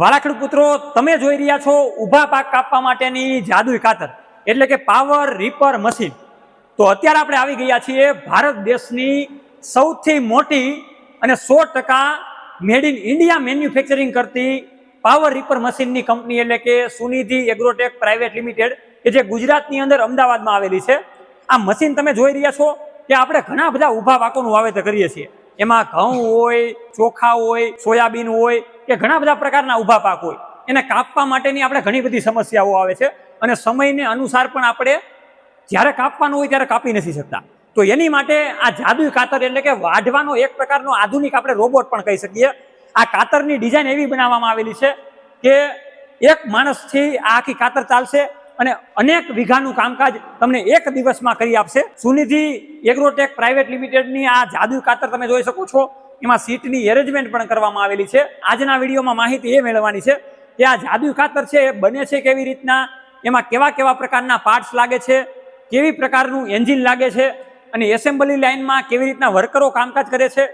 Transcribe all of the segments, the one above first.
વાલાખડ પુત્રો, તમે જોઈ રહ્યા છો ઊભા પાક કાપવા માટેની જાદુઈ કાતર એટલે કે પાવર રીપર મશીન તો અત્યારે આપણે આવી ગયા છીએ ભારત દેશની સૌથી મોટી અને સો ટકા મેડ ઇન ઇન્ડિયા મેન્યુફેક્ચરિંગ કરતી પાવર રીપર મશીનની કંપની એટલે કે સુનિધિ એગ્રોટેક પ્રાઇવેટ લિમિટેડ, કે જે ગુજરાતની અંદર અમદાવાદમાં આવેલી છે. આ મશીન તમે જોઈ રહ્યા છો કે આપણે ઘણા બધા ઊભા પાકોનું વાવેતર કરીએ છીએ. એમાં ઘઉં હોય, ચોખા હોય, સોયાબીન હોય કે ઘણા બધા પ્રકારના ઊભા પાક હોય. એને કાપવા માટેની આપણે ઘણી બધી સમસ્યાઓ આવે છે અને સમયને અનુસાર પણ આપણે જ્યારે કાપવાનું હોય ત્યારે કાપી નથી શકતા. તો એની માટે આ જાદુ કાતર એટલે કે વાઢવાનો એક પ્રકારનો આધુનિક આપણે રોબોટ પણ કહી શકીએ. આ કાતરની ડિઝાઇન એવી બનાવવામાં આવેલી છે કે એક માણસથી આ આખી કાતર ચાલશે અને અનેક વીઘાનું કામકાજ તમને એક દિવસમાં કરી આપશે. સુનિધિ એગ્રોટેક પ્રાઇવેટ લિમિટેડની આ જાદુ કાતર તમે જોઈ શકો છો. એમાં સીટની એરેન્જમેન્ટ પણ કરવામાં આવેલી છે. આજના વિડીયોમાં માહિતી એ મેળવવાની છે કે આ જાદુ ખાતર છે, એ બને છે કેવી રીતના, એમાં કેવા કેવા પ્રકારના પાર્ટ્સ લાગે છે, કેવી પ્રકારનું એન્જિન લાગે છે, અને એસેમ્બલી લાઇનમાં કેવી રીતના વર્કરો કામકાજ કરે છે,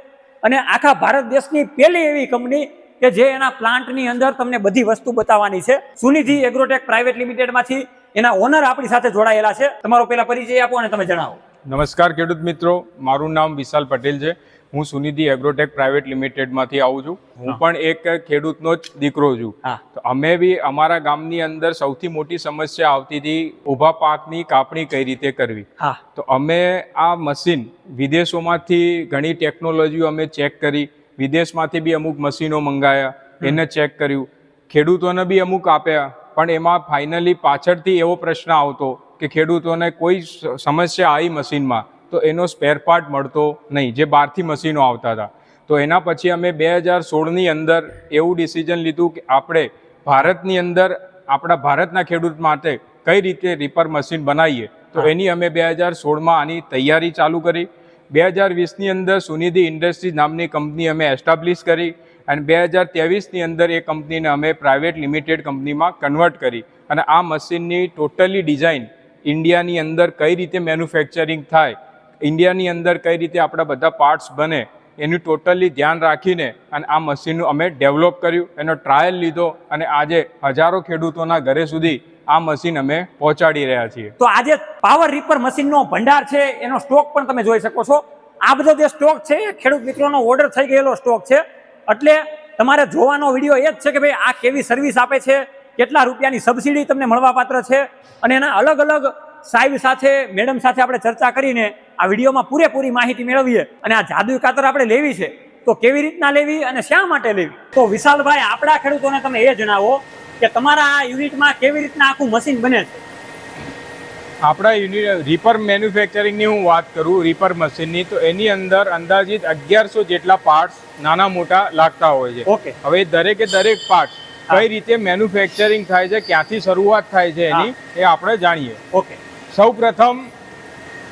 અને આખા ભારત દેશની પહેલી એવી કંપની કે જે એના પ્લાન્ટની અંદર તમને બધી વસ્તુ બતાવવાની છે. સુનિધિ એગ્રોટેક પ્રાઇવેટ લિમિટેડમાંથી એના ઓનર આપણી સાથે જોડાયેલા છે. તમારો પહેલા પરિચય આપો અને તમે જણાવો. નમસ્કાર ખેડૂત મિત્રો, મારું નામ વિશાલ પટેલ છે. હું સુનિધિ એગ્રોટેક પ્રાઇવેટ લિમિટેડમાંથી આવું છું. હું પણ એક ખેડૂતનો જ દીકરો છું. તો અમે બી અમારા ગામની અંદર સૌથી મોટી સમસ્યા આવતી હતી ઊભા પાકની કાપણી કઈ રીતે કરવી. તો અમે આ મશીન વિદેશોમાંથી ઘણી ટેકનોલોજીઓ અમે ચેક કરી. વિદેશમાંથી બી અમુક મશીનો મંગાયા. એને ચેક કર્યું. ખેડૂતોને બી અમુક આપ્યા. પણ એમાં ફાઇનલી પાછળથી એવો પ્રશ્ન આવતો કે ખેડૂતોને કોઈ સમસ્યા આવી મશીનમાં. તો એનો સ્પેર પાર્ટ મળતો નહીં જે બહારથી મશીનો આવતા હતા. તો એના પછી અમે બે હજાર સોળની અંદર એવું ડિસિઝન લીધું કે આપણે ભારતની અંદર આપણા ભારતના ખેડૂત માટે કઈ રીતે રીપર મશીન બનાવીએ. તો એની અમે બે હજાર સોળમાં આની તૈયારી ચાલુ કરી. બે હજાર વીસની અંદર સુનિધિ ઇન્ડસ્ટ્રીઝ નામની કંપની અમે એસ્ટાબ્લિશ કરી અને બે હજાર ત્રેવીસની અંદર એ કંપનીને અમે પ્રાઇવેટ લિમિટેડ કંપનીમાં કન્વર્ટ કરી. અને આ મશીનની ટોટલી ડિઝાઇન ઇન્ડિયાની અંદર કઈ રીતે મેન્યુફેક્ચરિંગ થાય ઇન્ડિયાની અંદર કઈ રીતે આપણા બધા પાર્ટ્સ બને, એનું ટોટલી ધ્યાન રાખીને અને આ મશીનનું અમે ડેવલપ કર્યું, એનો ટ્રાયલ લીધો અને આજે હજારો ખેડૂતોના ઘરે સુધી આ મશીન અમે પહોંચાડી રહ્યા છીએ. તો આજે પાવર રીપર મશીનનો ભંડાર છે, એનો સ્ટોક પણ તમે જોઈ શકો છો. આ બધો જે સ્ટોક છે એ ખેડૂત મિત્રોનો ઓર્ડર થઈ ગયેલો સ્ટોક છે. એટલે તમારે જોવાનો વીડિયો એ જ છે કે ભાઈ આ કેવી સર્વિસ આપે છે, કેટલા રૂપિયાની સબસિડી તમને મળવાપાત્ર છે. અને એના અલગ અલગ સાહેબ સાથે મેડમ સાથે આપણે ચર્ચા કરીને આ વિડીયોમાં પૂરેપૂરી માહિતી મેળવીએ અને આ જાદુ કાતર આપણે લેવી છે તો કેવી રીતના લેવી અને શા માટે લેવી? તો વિશાલભાઈ આપણા ખેડૂતોને તમે એ જણાવો કે તમારા આ યુનિટમાં કેવી રીતના આખું મશીન બને છે? આપણા યુનિટ રીપર મેન્યુફેક્ચરિંગની હું વાત કરું રીપર મશીનની તો એની અંદર અંદાજિત અગિયારસો જેટલા પાર્ટ્સ નાના મોટા લાગતા હોય છે. ઓકે. હવે દરેકે દરેક પાર્ટ કઈ રીતે મેન્યુફેક્ચરિંગ થાય છે ક્યાંથી શરૂઆત થાય છે એની એ આપણે જાણીએ. ઓકે. સૌ પ્રથમ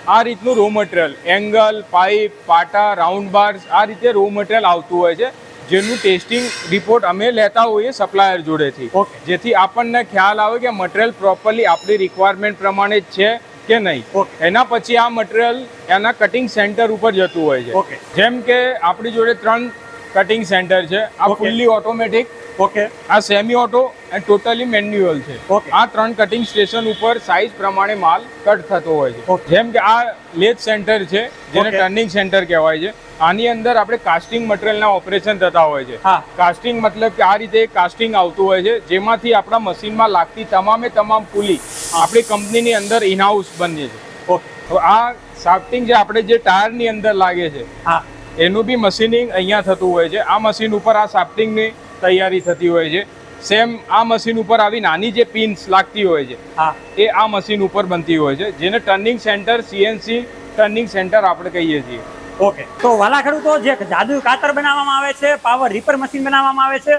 આ રીતનું રો મટીરિયલ એંગલ પાઇપ પાટા રાઉન્ડ બાર્સ આ રીતે રો મટીરિયલ આવતું હોય છે જેનું ટેસ્ટિંગ રિપોર્ટ અમે લેતા હોઈએ સપ્લાયર જોડેથી. જેથી આપણને ખ્યાલ આવે કે મટીરિયલ પ્રોપરલી આપણી રિક્વાયરમેન્ટ પ્રમાણે જ છે કે નહીં. એના પછી આ મટીરિયલ એના કટિંગ સેન્ટર ઉપર જતું હોય છે. જેમ કે આપણી જોડે ત્રણ કટિંગ સેન્ટર છે. આ. ફૂલ્લી ઓટોમેટિક ઓકે આ semi auto and totally manual છે. ઓકે આ ત્રણ કટિંગ સ્ટેશન ઉપર સાઇઝ પ્રમાણે માલ કટ થતો હોય છે. જેમ કે આ લેથ સેન્ટર છે જેને ટર્નિંગ સેન્ટર કહેવાય છે. આની અંદર આપણે કાસ્ટિંગ મટીરિયલના ઓપરેશન થતા હોય છે. હા. કાસ્ટિંગ મતલબ કે આ રીતે કાસ્ટિંગ આવતું હોય છે જેમાંથી આપણા મશીનમાં લાગતી તમામે તમામ પુલી આપણી કંપનીની અંદર ઇનહાઉસ બને છે. ઓકે આ સાફ્ટિંગ જે આપણે જે ટાયરની અંદર લાગે છે હા. એનું બી મશીનિંગ અહીંયા થતું હોય છે. આ મશીન ઉપર આ સાફ્ટિંગની તૈયારી થતી હોય છે. સેમ આ મશીન ઉપર આવી નાની જે પિન્સ લાગતી હોય છે હા. એ આ મશીન ઉપર બનતી હોય છે જેને turning centre CNC turning centre આપણે કહીએ છીએ. ઓકે. તો વાલા ખેડૂતો જે જાદુ કાતર બનાવવામાં આવે છે પાવર રીપર મશીન બનાવવામાં આવે છે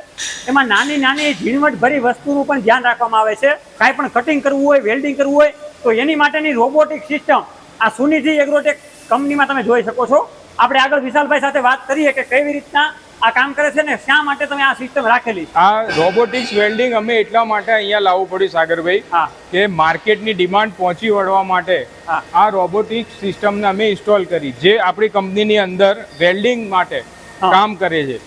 એમાં નાની નાની ઝીણવટ ભરી વસ્તુનું પણ ધ્યાન રાખવામાં આવે છે. કાંઈ પણ કટિંગ કરવું હોય વેલ્ડિંગ કરવું હોય તો એની માટેની રોબોટિક સિસ્ટમ આ સુનિધિ એગ્રોટેક કંપનીમાં તમે જોઈ શકો છો. આપણે આગળ વિશાલભાઈ સાથે વાત કરીએ કે કેવી રીતના આ કામ કરે છે ને શા માટે તમે આ સિસ્ટમ રાખેલી? આ રોબોટિક્સ વેલ્ડિંગ અમે એટલા માટે અહીંયા લાવવું પડ્યું સાગરભાઈ કે માર્કેટની ડિમાન્ડ પહોંચી વળવા માટે આ રોબોટિક્સ સિસ્ટમને અમે ઇન્સ્ટોલ કરી જે આપણી કંપનીની અંદર વેલ્ડિંગ માટે કામ કરે છે.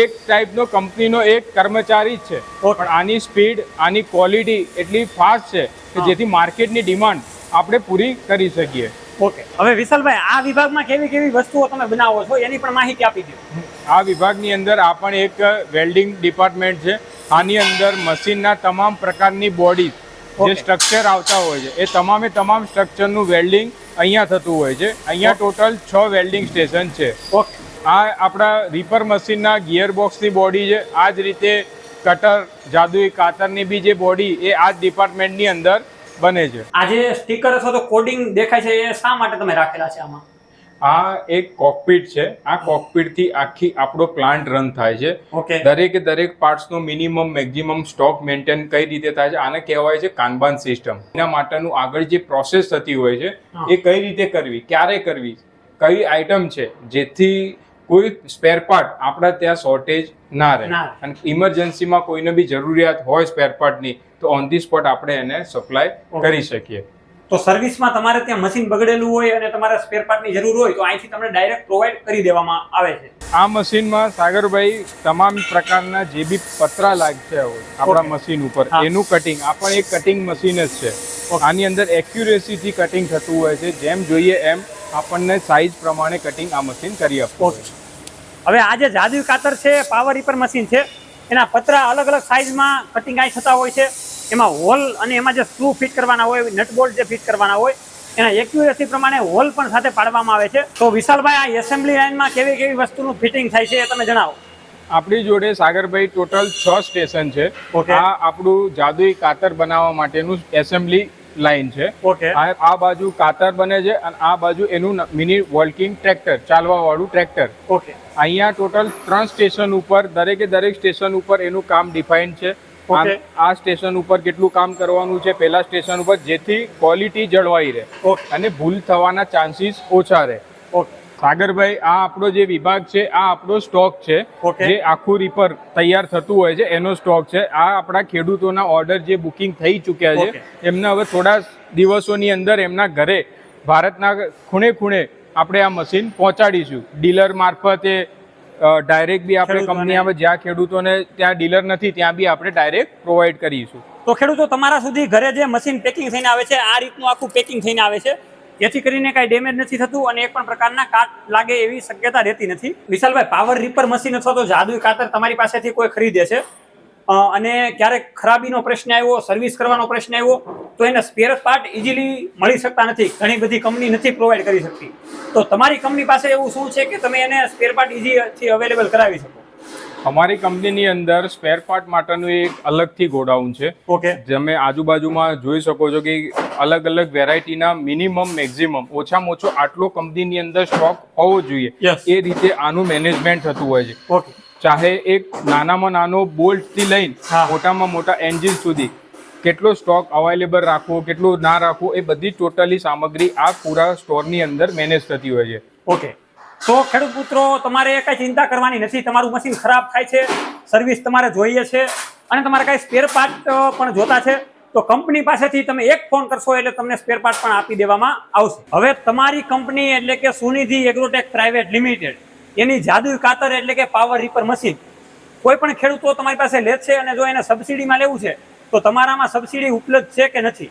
એક ટાઈપનો કંપનીનો એક કર્મચારી જ છે. પણ આની સ્પીડ આની ક્વોલિટી એટલી ફાસ્ટ છે કે જેથી માર્કેટની ડિમાન્ડ આપણે પૂરી કરી શકીએ. ઓકે. હવે વિશાલભાઈ આ વિભાગમાં કેવી કેવી વસ્તુઓ તમે બનાવો છો? એની પણ માહિતી આપી દો. આ વિભાગની અંદર આ પણ એક વેલ્ડિંગ ડિપાર્ટમેન્ટ છે. આની અંદર મશીનના તમામ પ્રકારની બોડી જે સ્ટ્રક્ચર આવતા હોય છે એ તમામે તમામ સ્ટ્રક્ચરનું વેલ્ડિંગ અહીંયા થતું હોય છે. અહીંયા ટોટલ છ વેલ્ડિંગ સ્ટેશન છે. ઓકે. આ આપણા રીપર મશીનના ગિયર બોક્સની બોડી છે. આ જ રીતે કટર જાદુઈ કાતરની બી જે બોડી એ આ જ ડિપાર્ટમેન્ટની અંદર બને છે. આ જે સ્ટીકર અથવા તો કોડિંગ દેખાય છે એ શા માટે તમે રાખેલા છે આમાં? આ એક કોકપીટ છે. આ કોકપીટથી આખી આપણો પ્લાન્ટ રન થાય છે. દરેકે દરેક પાર્ટ્સનો મિનિમમ મેક્સિમમ સ્ટોક મેન્ટેન કઈ રીતે થાય છે આને કહેવાય છે કાનબાન સિસ્ટમ એના માટેનું આગળ જે પ્રોસેસ થતી હોય છે એ કઈ રીતે કરવી ક્યારે કરવી કઈ આઈટમ છે જેથી કોઈ સ્પેર પાર્ટ આપણા ત્યાં શોર્ટેજ ના રહે. અને ઇમરજન્સીમાં કોઈને બી જરૂરિયાત હોય સ્પેર પાર્ટની તો ઓન ધી સ્પોટ આપણે એને સપ્લાય કરી શકીએ. તો સર્વિસમાં તમારે ત્યાં મશીન બગડેલું હોય અને તમારે સ્પેર પાર્ટની જરૂર હોય તો અહીંથી તમને ડાયરેક્ટ પ્રોવાઈડ કરી દેવામાં આવે છે. આ મશીનમાં સાગરભાઈ તમામ પ્રકારના જે બી પતરા લાગ્યા હોય આપણા મશીન ઉપર એનું કટિંગ આ પણ એક કટિંગ મશીન જ છે. આની અંદર એક્યુરેસીથી કટિંગ થતું હોય છે. જેમ જોઈએ એમ આપણને સાઈઝ પ્રમાણે કટિંગ આ મશીન કરી આપતું હોય. છે હવે આ જે જાદુઈ કાતર છે પાવર રીપર મશીન છે એના પતરા અલગ અલગ સાઇઝમાં કટિંગ આઈ થતા હોય છે. એમાં હોલ અને એમાં જે સ્ક્રૂ ફિટ કરવાના હોય નટ બોલ્ટ જે ફિટ કરવાના હોય એના એક્યુરેસી પ્રમાણે હોલ પણ સાથે પાડવામાં આવે છે. તો વિશાલભાઈ આ એસેમ્બલી લાઇનમાં કેવી કેવી વસ્તુનું ફિટિંગ થાય છે એ તમે જણાવો. આપણી જોડે સાગરભાઈ ટોટલ છ સ્ટેશન છે. આ આપણું જાદુઈ કાતર બનાવવા માટેનું એસેમ્બલી લાઈન છે. ઓકે. આ બાજુ કાતર બને છે અને આ બાજુ એનું મિની વોલ્કિંગ ટ્રેક્ટર ચાલવા વાળું ટ્રેક્ટર. ઓકે. અહીંયા ટોટલ ત્રણ સ્ટેશન ઉપર દરેકે દરેક સ્ટેશન ઉપર એનું કામ ડિફાઇન છે. આ સ્ટેશન ઉપર કેટલું કામ કરવાનું છે? પેલા સ્ટેશન ઉપર જેથી ક્વોલિટી જળવાઈ રહે અને ભૂલ થવાના ચાન્સીસ ઓછા રહે. ઓકે. સાગરભાઈ આ આપણો જે વિભાગ છે આ આપણો સ્ટોક છે. જે આખું રીપર તૈયાર થતું હોય છે એનો સ્ટોક છે. આ આપણા ખેડૂતોના ઓર્ડર જે બુકિંગ થઈ ચૂક્યા છે. એમને હવે થોડા દિવસોની અંદર એમના ઘરે ભારતના ખૂણે ખૂણે આપણે આ મશીન પહોંચાડીશું. ડીલર મારફતે ડાયરેક્ટ બી આપણે કંપની આવે જ્યાં ખેડૂતોને ત્યાં ડીલર નથી ત્યાં બી આપણે ડાયરેક્ટ પ્રોવાઈડ કરીશું. તો ખેડૂતો તમારા સુધી ઘરે જે મશીન પેકિંગ થઈને આવે છે આ રીતનું આખું પેકિંગ થઈને આવે છે. જેથી કરીને કાંઈ ડેમેજ નથી થતું અને એક પણ પ્રકારના કાટ લાગે એવી શક્યતા રહેતી નથી. વિશાલભાઈ પાવર રીપર મશીન અથવા તો જાદુઈ કાતર તમારી પાસેથી કોઈ ખરીદે છે? અને ક્યારેક ખરાબીનો પ્રશ્ન આવ્યો સર્વિસ કરવાનો પ્રશ્ન આવ્યો, તો એને સ્પેર પાર્ટ ઇઝીલી મળી શકતા નથી. ઘણી બધી કંપની નથી પ્રોવાઈડ કરી શકતી. તો તમારી કંપની પાસે એવું શું છે કે તમે એને સ્પેર પાર્ટ ઇઝીથી અવેલેબલ કરાવી શકો? અમારી કંપનીની અંદર સ્પેર પાર્ટ માટેનું એક અલગથી ગોડાઉન છે. ઓકે. તમે આજુબાજુમાં જોઈ શકો છો કે અલગ અલગ વેરાયટીના મિનિમમ મેક્ઝિમમ ઓછામાં ઓછો આટલો કંપનીની અંદર સ્ટોક હોવો જોઈએ. એ રીતે આનું મેનેજમેન્ટ થતું હોય છે. ઓકે. ચાહે એક નાનામાં નાનો બોલ્ટથી લઈને. મોટામાં મોટા એન્જિન સુધી કેટલો સ્ટોક અવેલેબલ રાખવો કેટલો ના રાખવો એ બધી ટોટલી સામગ્રી આ પૂરા સ્ટોરની અંદર મેનેજ થતી હોય છે. ઓકે. તો ખેડૂત પુત્રો, તમારે કઈ ચિંતા કરવાની નથી. તમારું મશીન ખરાબ થાય છે સર્વિસ તમારે જોઈએ છે અને તમારે કાંઈ સ્પેર પાર્ટ પણ જોતા છે. તો કંપની પાસેથી તમે એક ફોન કરશો એટલે તમને સ્પેર પાર્ટ પણ આપી દેવામાં આવશે. હવે તમારી કંપની એટલે કે સુનિધિ એગ્રોટેક પ્રાઇવેટ લિમિટેડ, એની જાદુઈ કાતર એટલે કે પાવર રીપર મશીન કોઈ પણ ખેડૂતો તમારી પાસે લે છે અને જો એને સબસિડીમાં લેવું છે, તો તમારામાં સબસિડી ઉપલબ્ધ છે કે નથી?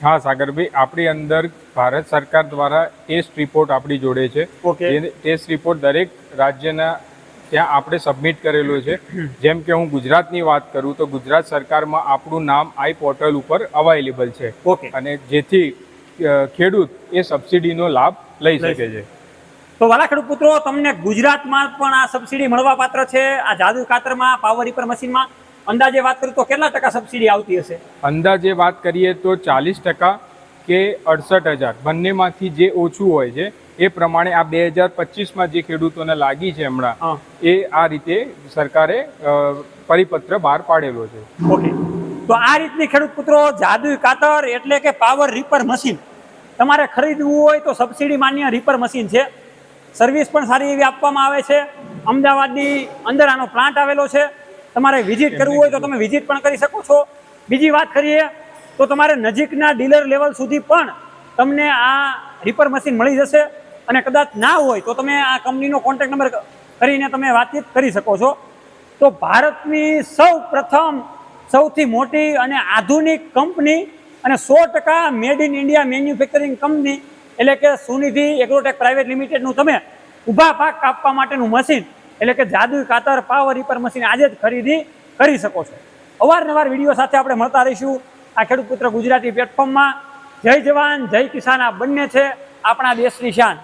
હા સાગરભાઈ આપણી અંદર ભારત સરકાર દ્વારા ટેસ્ટ રિપોર્ટ આપણી જોડે છે. ટેસ્ટ રિપોર્ટ દરેક રાજ્યના ત્યાં આપણે સબમિટ કરેલો છે. જેમ કે હું ગુજરાતની વાત કરું તો ગુજરાત સરકારમાં આપણું નામ આઈ પોર્ટલ ઉપર અવેલેબલ છે. અને જેથી ખેડૂત એ સબસિડીનો લાભ લઈ શકે છે. તો વાલા ખેડૂત પુત્રો તમને ગુજરાતમાં પણ આ સબસિડી મળવા પાત્ર છે? આ જાદુ કાતરમાં પાવર રીપર મશીનમાં અંદાજે વાત કરું તો કેટલા ટકા સબસિડી આવતી હશે? અંદાજે વાત કરીએ તો ચાલીસ ટકા કે અડસઠ હજાર. બંનેમાંથી જે ઓછું હોય છે એ પ્રમાણે આ બે હજાર પચીસમાં જે ખેડૂતોને લાગી છે હમણાં એ આ રીતે સરકારે પરિપત્ર બહાર પાડેલો છે. ઓકે. તો આ રીતની ખેડૂત પુત્રો જાદુ કાતર એટલે કે પાવર રીપર મશીન તમારે ખરીદવું હોય તો સબસિડી માન્ય રીપર મશીન છે. સર્વિસ પણ સારી એવી આપવામાં આવે છે. અમદાવાદની અંદર આનો પ્લાન્ટ આવેલો છે. તમારે વિઝિટ કરવું હોય તો તમે વિઝિટ પણ કરી શકો છો. બીજી વાત કરીએ તો તમારે નજીકના ડીલર લેવલ સુધી પણ તમને આ રિપર મશીન મળી જશે અને કદાચ ના હોય તો તમે આ કંપનીનો કોન્ટેક્ટ નંબર કરીને તમે વાતચીત કરી શકો છો. તો ભારતની સૌ પ્રથમ, સૌથી મોટી અને આધુનિક કંપની અને સો ટકા made in India manufacturing company, એટલે કે સુનિધિ એગ્રોટેક પ્રાઇવેટ લિમિટેડનું તમે ઊભા પાક કાપવા માટેનું મશીન એટલે કે જાદુ કાતર પાવર રીપર મશીન આજે જ ખરીદી કરી શકો છો. અવારનવાર વીડિયો સાથે આપણે મળતા રહીશું. આ ખેડૂત પુત્ર ગુજરાતી પ્લેટફોર્મમાં જય જવાન, જય કિસાન, આ બંને છે આપણા દેશની શાન.